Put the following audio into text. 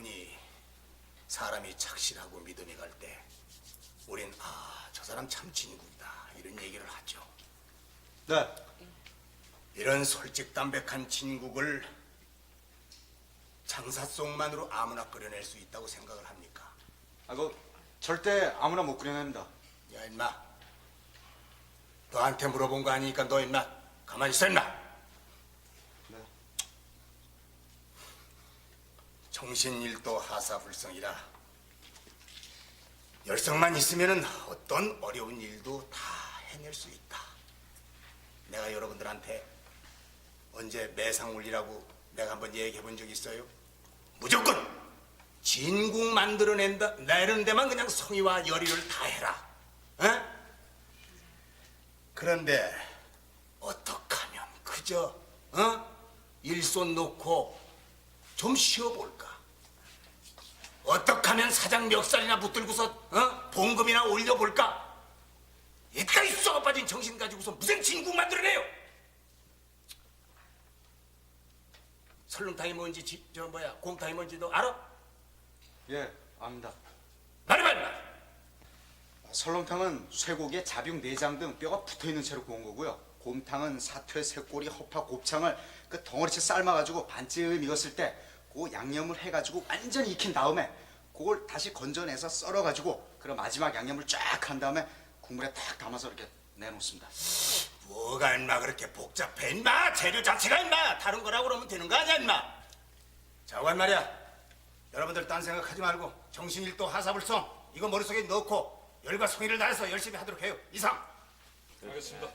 흔히 사람이 착실하고 믿음이 갈 때 우린 아 저 사람 참 진국이다 이런 얘기를 하죠. 네. 이런 솔직 담백한 진국을 장사 속만으로 아무나 끓여낼 수 있다고 생각을 합니까? 아, 그 절대 아무나 못 그려냅니다. 야 임마 너한테 물어본 거 아니니까 너 임마 가만히 있어 임마 정신일도 하사불성이라 열성만 있으면은 어떤 어려운 일도 다 해낼 수 있다 내가 여러분들한테 언제 매상울리라고 내가 한번 얘기해 본 적 있어요? 무조건 진국 만들어낸다 내는 데만 그냥 성의와 열의를 다 해라 에? 그런데 어떻게 하면 그저 어? 일손 놓고 좀 쉬어볼까? 어떻게 하면 사장 멱살이나 붙들고서 어? 봉금이나 올려볼까? 이따위 썩어 빠진 정신 가지고서 무슨 진국 만들어내요? 설렁탕이 뭔지 지- 저 뭐야 곰탕이 뭔지도 알아? 예, 압니다. 말해봐 임마 아, 설렁탕은 쇠고기에 자비용 내장 등 뼈가 붙어 있는 채로 구운 거고요. 곰탕은 사퇴, 새꼬리, 허파, 곱창을 그 덩어리째 삶아가지고 반쯤 익었을 때 그 양념을 해가지고 완전히 익힌 다음에 그걸 다시 건져내서 썰어가지고 그럼 마지막 양념을 쫙 한 다음에 국물에 딱 담아서 이렇게 내놓습니다. 뭐가 임마 그렇게 복잡해 임마? 재료 자체가 임마! 다른 거라고 그러면 되는 거 아니야 임마? 자관 말이야. 여러분들 딴 생각하지 말고 정신일도 하사불성 이거 머릿속에 넣고 열과 성의를 다해서 열심히 하도록 해요. 이상. 알겠습니다.